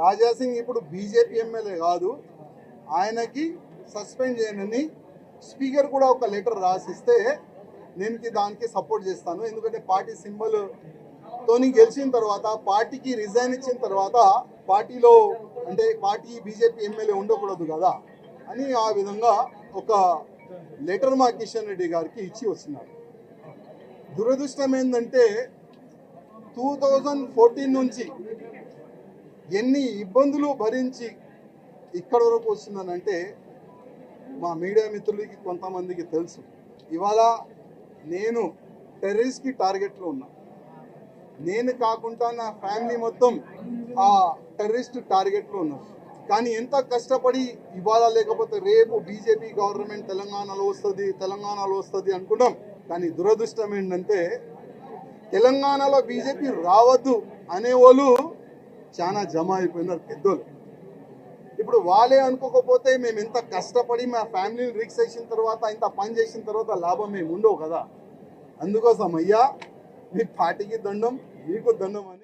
రాజాసింగ్ ఇప్పుడు BJP MLA కాదు. ఆయనకి సస్పెండ్ చేయనని స్పీకర్ కూడా ఒక లెటర్ రాసిస్తే నేను దానికి సపోర్ట్ చేస్తాను. ఎందుకంటే పార్టీ సింబల్ తోని గెలిచిన తర్వాత పార్టీకి రిజైన్ ఇచ్చిన తర్వాత పార్టీలో అంటే పార్టీ బీజేపీ ఎమ్మెల్యే ఉండకూడదు కదా అని ఆ విధంగా ఒక లెటర్ మా కిషన్ రెడ్డి గారికి ఇచ్చి వచ్చినారు. దురదృష్టం ఏంటంటే టూ థౌజండ్ ఫోర్టీన్ నుంచి ఎన్ని ఇబ్బందులు భరించి ఇక్కడ వరకు వచ్చిందనంటే మా మీడియా మిత్రులకి కొంతమందికి తెలుసు. ఇవాళ నేను టెర్రరిస్ట్కి టార్గెట్లో ఉన్నా. నేను కాకుండా నా ఫ్యామిలీ మొత్తం ఆ టెర్రరిస్ట్ టార్గెట్లో ఉన్నారు కానీ ఎంత కష్టపడి ఇవాళ లేకపోతే రేపు బీజేపీ గవర్నమెంట్ తెలంగాణలో వస్తుంది తెలంగాణలో వస్తుంది అనుకున్నాం. కానీ దురదృష్టం ఏంటంటే తెలంగాణలో బీజేపీ రావద్దు అనేవాళ్ళు చాలా జమ అయిపోయినారు పెద్దోళ్ళు. ఇప్పుడు వాళ్ళే అనుకోకపోతే మేము ఎంత కష్టపడి మా ఫ్యామిలీని రిక్స్ చేసిన తర్వాత ఇంత పని చేసిన తర్వాత లాభం మేము ఉండవు కదా. అందుకోసం అయ్యా మీ పార్టీకి దండం మీకు దండం అని